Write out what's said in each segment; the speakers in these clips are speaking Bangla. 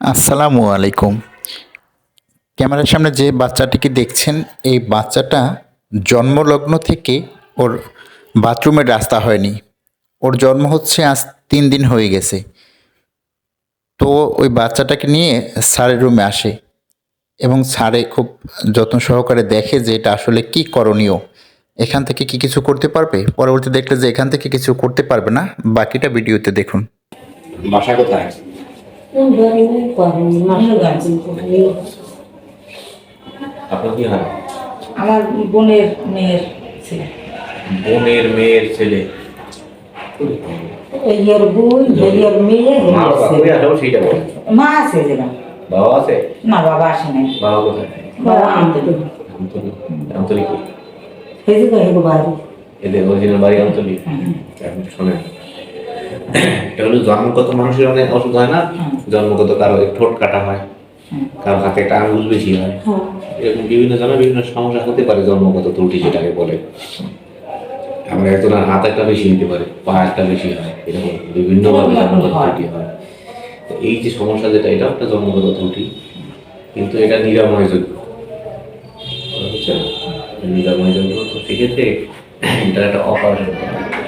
আসসালামু আলাইকুম। ক্যামেরার সামনে যে বাচ্চাটিকে দেখছেন, এই বাচ্চাটা জন্মলগ্ন থেকে ওর বাথরুমের রাস্তা হয়নি। ওর জন্ম হচ্ছে আজ তিন দিন হয়ে গেছে। তো ওই বাচ্চাটাকে নিয়ে স্যারের রুমে আসে এবং স্যারে খুব যত্ন সহকারে দেখে যে এটা আসলে কি করণীয়। এখান থেকে কি কিছু করতে পারবে? পরবর্তী দেখলে যে এখান থেকে কিছু করতে পারবে না। বাকিটা ভিডিওতে দেখুন। বাসা কোথায়? আপনার কি হয়? আমার বোনের মেয়ের ছেলে। বোনের মেয়ের ছেলে ইয়ের বোন মেয়ে মা আছে যেরকম বাবা। আছে? না বাবা আসে নাই। বাবা কোথায়? বাবা আনতে আন্তরিক আন্তরিক হেজি তো হেগো বাড়ি। এদের অরিজিনাল বাড়ি আন্তরিক এখন শোনেন। এটা হলো জন্মগত মানুষের অনেক ওষুধ হয় না? জন্মগত কারও ঠোঁট কাটা হয় কারও হাতে একটা আঙ্গুল বেশি হয়। এরকম বিভিন্ন জনের বিভিন্ন সমস্যা হতে পারে জন্মগত ত্রুটি যেটাকে বলে। আমরা একজনের হাত একটা বেশি হতে পারে পা একটা বেশি হয় এরকম বিভিন্ন ভাবে জন্মগত ত্রুটি হয়। তো এই যে সমস্যা যেটা এটা একটা জন্মগত ত্রুটি কিন্তু এটা নিরাময়যোগ্য। নিরাময়যোগ্য। তো সেক্ষেত্রে এটা একটা অপারেশন। করা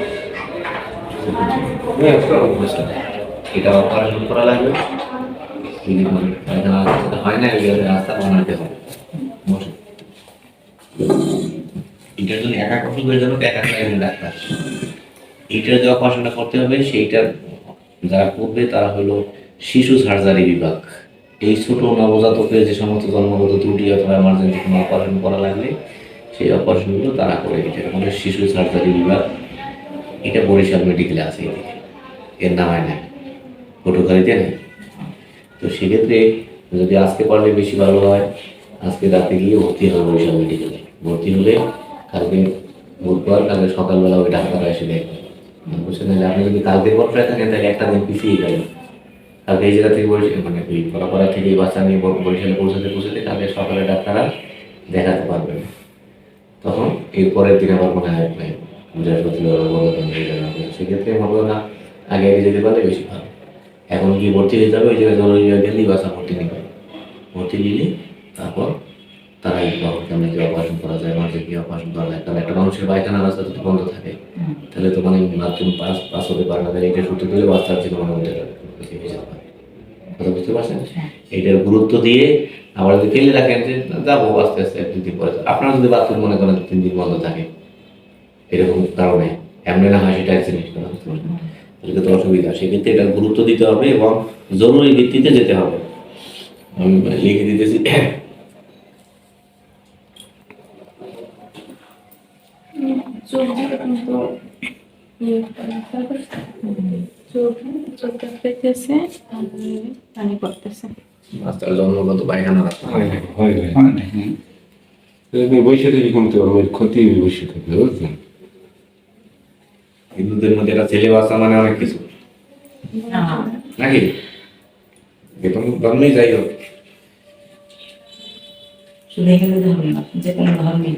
এটা অপারেশন করা লাগবে মানে হয় না রাস্তা বানাতে হবে এটার জন্য এক এক ওষুধের জন্য এক এক ডাক্তার এইটার যে অপারেশনটা করতে হবে সেইটা যারা করবে তারা হলো শিশু সার্জারি বিভাগ এই ছোট নবজাতকের যে সমস্ত জন্মগত ত্রুটি অথবা এমার্জেন্সি কোনো অপারেশন করা লাগলে সেই অপারেশনগুলো তারা করে এটা আমাদের শিশু সার্জারি বিভাগ এটা বরিশাল মেডিকেলে আছে এদিকে এর নামায় নেই। পটুখালিতে নেই। তো সেক্ষেত্রে যদি আজকে পারলে বেশি ভালো হয়, আজকে রাতে গিয়ে ভর্তি হবে বরিশাল মেডিকেলে ভর্তি হলে কালকে বুধবার, কালকে সকালবেলা ওই ডাক্তাররা এসে দেখবে। বুঝছেন তাহলে আপনি যদি কালকে বর্ষায় থাকেন তাহলে একটা দিন পিছিয়ে যাবেন। কালকে এই জায়গা থেকে বরিশাল মানে ওই পরাপরা থেকে বাচ্চা নিয়ে বর- বরিশালে পৌঁছাতে পৌঁছাতে কালকে সকালে ডাক্তাররা দেখাতে পারবেন তখন এর পরের দিন আবার মনে হয় হয়ে যাবে সেক্ষেত্রে মনে হয় না আগে আগে যেতে পারলে বেশি ভালো। এখন কি ভর্তি হয়ে যাবে ওই জায়গায় জরুরি বাসা ভর্তি নেবে ভর্তি নিলে তারপর তারা এই কেমন কি অপারেশন করা যায়? মাঝে কি অপারেশন করা যায়? কারণ একটা মানুষের পায়খানা রাস্তা যদি বন্ধ থাকে তাহলে তো মানে বাথরুম পাস পাস হতে পারে না। এটা সূত্র দিলে বাচ্চার যে কোনো মধ্যে হয়ে কথা বুঝতে পারছেন? এইটার গুরুত্ব দিয়ে আবার যদি ফেলে রাখেন যে যাব আস্তে আস্তে এক দুদিন পরে। আপনারা যদি বাথরুম মনে করেন তিন দিন বন্ধ থাকে এরকম কারণে এমনি না হয় সেটা অ্যাক্সিডেন্ট করা হতে পারে। তাহলে তো অসুবিধা। সেক্ষেত্রে এটার গুরুত্ব দিতে হবে এবং জরুরি ভিত্তিতে যেতে হবে। আমি লিখে দিতেছি। ইয়ে জন্মগত পায়খানা রাস্তা। হয় হয় ক্ষতি থেকে বুঝলেন? হিন্দুদের মধ্যে একটা ছেলে বাচ্চা মানে অনেক কিছু। নাকি? বেতন ধর্মে যাই হোক। শুধু এখানে ধর্ম যে কোনো ধর্মে।